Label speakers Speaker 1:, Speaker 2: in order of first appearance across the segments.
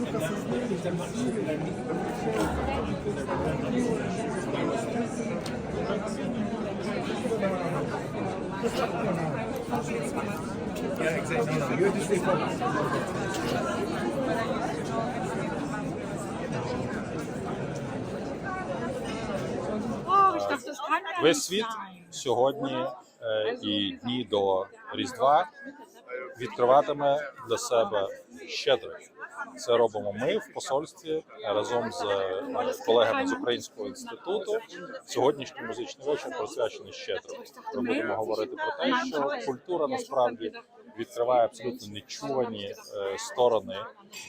Speaker 1: Oh, ich dachte, das kann ja
Speaker 2: Весь світ сьогодні е, і дні до Різдва відкриватиме для себе щедрик. Це робимо ми в посольстві разом з е, колегами з Українського інституту. Сьогоднішній музичний вечір присвячений щедрику. Ми будемо говорити про те, що культура насправді відкриває абсолютно нечувані е, сторони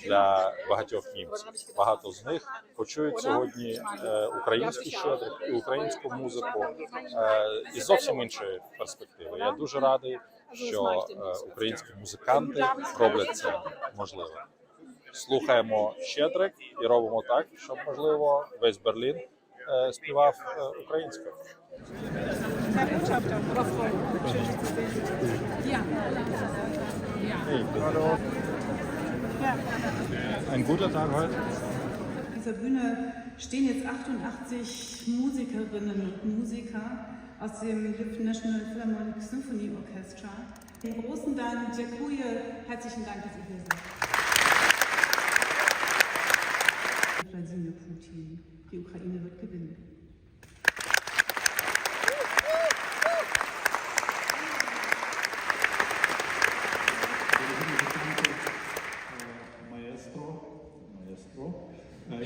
Speaker 2: для багатьох німців. Багато з них почують сьогодні е, український щедрик і українську музику із зовсім іншої перспективи. Я дуже радий, що українські музиканти роблять це можливо. Слухаємо щедрик і робимо так, щоб можливо весь Берлін е, співав е, українською.
Speaker 1: Herr Botschafter, Frau Freund, schön Sie zu sehen. Ja. Ja.
Speaker 2: Ein guter Tag heute.
Speaker 3: Auf dieser Bühne stehen jetzt 88 Musikerinnen und Musiker aus dem Lipton National Philharmonic Symphony Orchestra. Den großen Dank, Dziękuję, herzlichen Dank, dass ihr hier seid. Putin, die Ukraine wird gewinnen.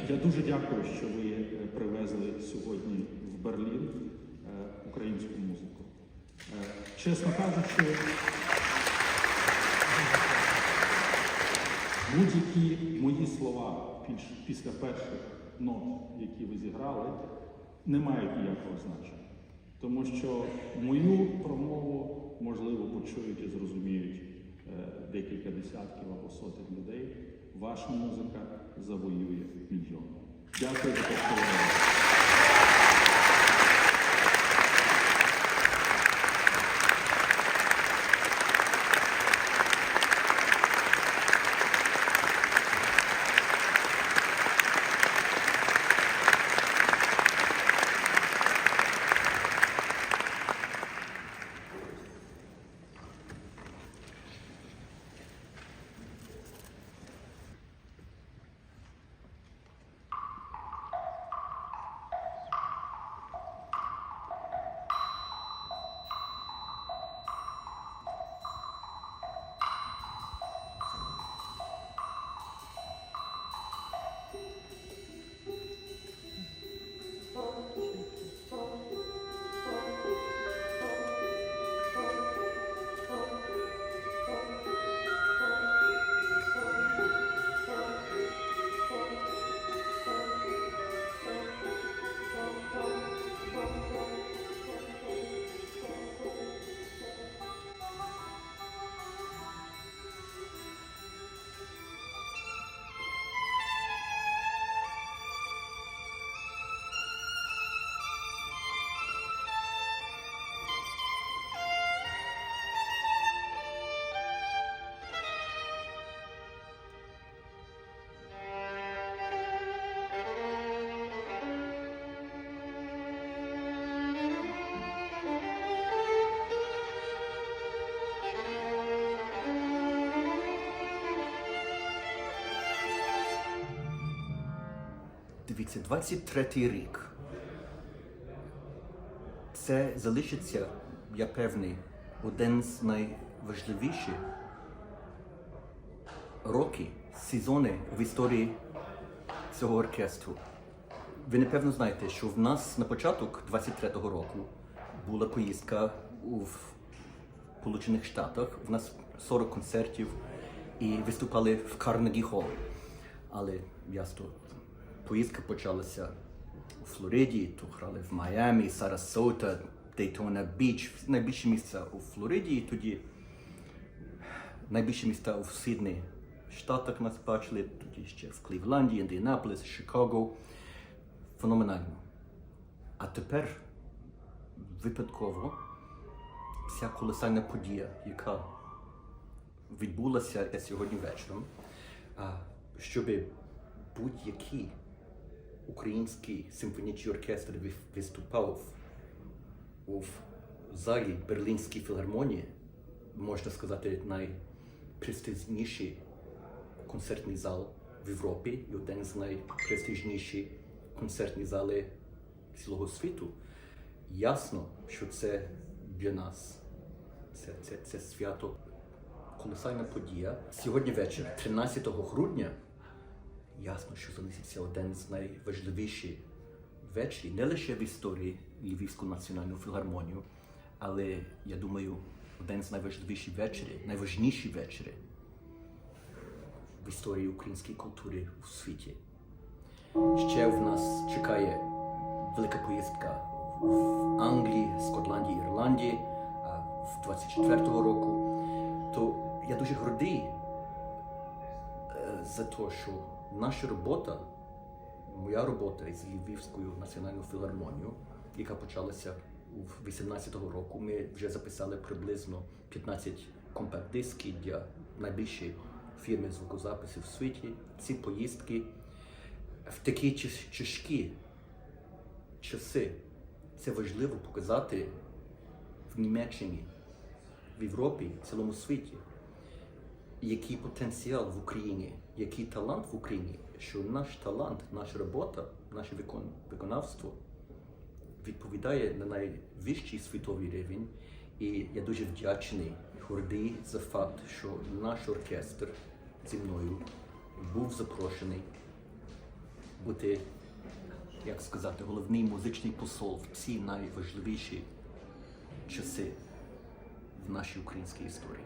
Speaker 4: Я дуже дякую, що ви е, привезли сьогодні в Берлін е, українську музику. Е, Чесно кажучи, будь-які мої слова після перших нот, які ви зіграли, не мають ніякого значення. Тому що мою промову можливо почують і зрозуміють е, декілька десятків або сотень людей. Ваша музика завоює мільйони. Дякую за те,
Speaker 5: Дивіться, 23-й рік. Це залишиться, я певний, один з найважливіших років, сезони в історії цього оркестру. Ви напевно знаєте, що в нас на початок 23-го року була поїздка у Сполучених Штатах. В нас 40 концертів і виступали в Карнегі Холл. Але ясно, поїздка почалася у Флориді, то грали в Майамі, Сарасота, Дейтона Біч, найбільші місця у Флориді, і тоді найбільші міста у Сіднey Штатах нас бачили, тоді ще в Клівленді, Індіанаполіс, Чикаго. Феноменально. А тепер випадково ця колосальна подія, яка відбулася сьогодні вечором, щоб будь-який український симфонічний оркестр вис- виступав у залі Берлінської філармонії, можна сказати, найпрестижніший концертний зал в Європі і один з найпрестижніших концертних залів цілого світу. Ясно, що це для нас. Це, це, це свято, колосальна подія. Сьогодні вечір, 13 грудня, ясно, що залишиться один з найважливіших вечорів, не лише в історії Львівської національної філармонії, але я думаю, один з найважливіших вечорів, найважніші вечори в історії української культури у світі. Ще в нас чекає велика поїздка в Англії, Скотландії, Ірландії в 24-го року. То я дуже гордий е, за те, що наша робота, моя робота з Львівською національною філармонією, яка почалася у 18-го року, ми вже записали приблизно 15 компакт-дисків для найбільшої фірми звукозаписів в світі. Ці поїздки в такі тяж- тяжкі часи це важливо показати в Німеччині, в Європі, в цілому світі, який потенціал в Україні, який талант в Україні, що наш талант, наша робота, наше викон- виконавство відповідає на найвищий світовий рівень. І я дуже вдячний, гордий за факт, що наш оркестр зі мною був запрошений бути, як сказати, головний музичний посол в ці найважливіші часи в нашій українській історії.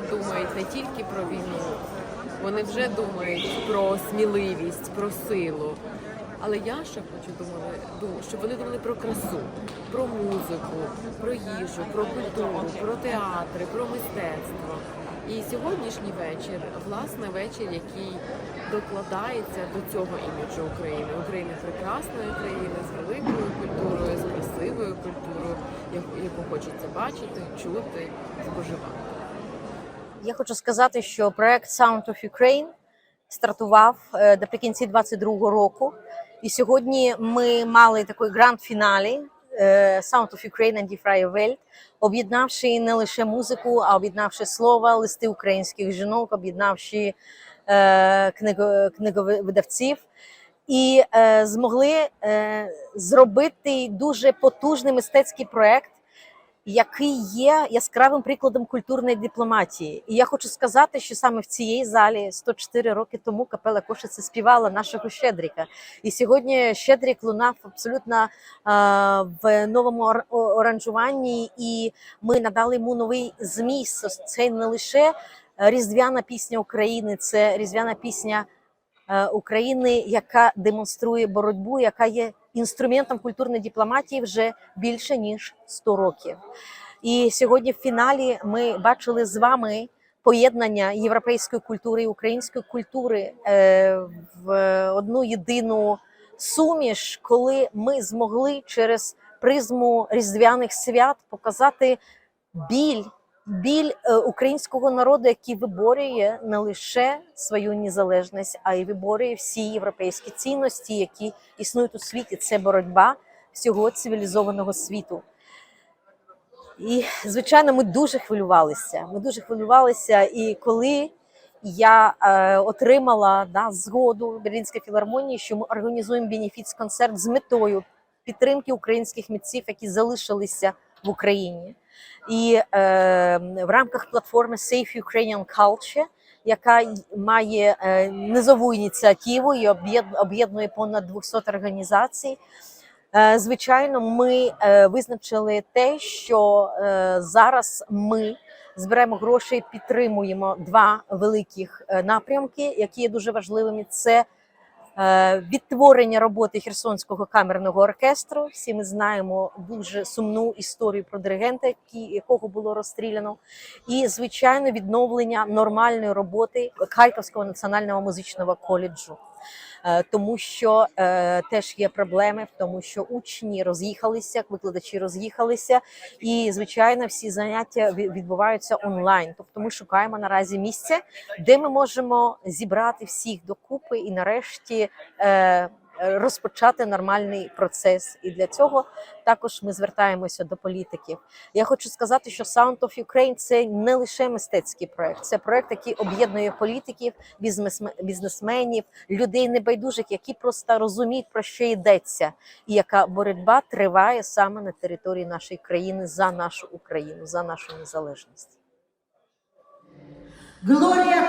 Speaker 6: думають не тільки про війну, вони вже думають про сміливість, про силу. Але я ще хочу думати, щоб вони думали про красу, про музику, про їжу, про культуру, про театри, про мистецтво. І сьогоднішній вечір, власне, вечір, який докладається до цього іміджу України. України прекрасної країни з великою культурою, з красивою культурою, яку хочеться бачити, чути, споживати.
Speaker 7: Я хочу сказати, що проект Sound of Ukraine стартував е, наприкінці 22-го року. І сьогодні ми мали такий гранд-фіналі е, Sound of Ukraine and Die Welt, об'єднавши не лише музику, а об'єднавши слова, листи українських жінок, об'єднавши е, книговидавців. І е, змогли е, зробити дуже потужний мистецький проект, який є яскравим прикладом культурної дипломатії. І я хочу сказати, що саме в цій залі 104 роки тому капела Кошице співала нашого Щедрика. І сьогодні Щедрик лунав абсолютно в новому оранжуванні, і ми надали йому новий зміст. Це не лише різдвяна пісня України, це різдвяна пісня е, України, яка демонструє боротьбу, яка є інструментом культурної дипломатії вже більше ніж 100 років. І сьогодні в фіналі ми бачили з вами поєднання європейської культури і української культури е, в одну єдину суміш, коли ми змогли через призму різдвяних свят показати біль. Біль е, українського народу, який виборює не лише свою незалежність, а й виборює всі європейські цінності, які існують у світі. Це боротьба всього цивілізованого світу. І, звичайно, ми дуже хвилювалися. Ми дуже хвилювалися. І коли я е, отримала да, згоду Берлінської філармонії, що ми організуємо бенефіц-концерт з метою підтримки українських митців, які залишилися в Україні. І е, в рамках платформи Safe Ukrainian Culture, яка має е, низову ініціативу і об'єд- об'єднує понад 200 організацій. Е, Звичайно, ми е, визначили те, що е, зараз ми зберемо гроші, підтримуємо два великих е, напрямки, які є дуже важливими. Це відтворення роботи Херсонського камерного оркестру. Всі ми знаємо дуже сумну історію про диригента, якого було розстріляно, і звичайно відновлення нормальної роботи Харківського національного музичного коледжу. Е, Тому що е, теж є проблеми в тому, що учні роз'їхалися, викладачі роз'їхалися, і звичайно всі заняття відбуваються онлайн. Тобто ми шукаємо наразі місце, де ми можемо зібрати всіх докупи і нарешті е, розпочати нормальний процес. І для цього також ми звертаємося до політиків. Я хочу сказати, що Sound of Ukraine – це не лише мистецький проект, це проект, який об'єднує політиків, бізнесменів, людей небайдужих, які просто розуміють про що йдеться, і яка боротьба триває саме на території нашої країни за нашу Україну, за нашу незалежність.
Speaker 8: Слава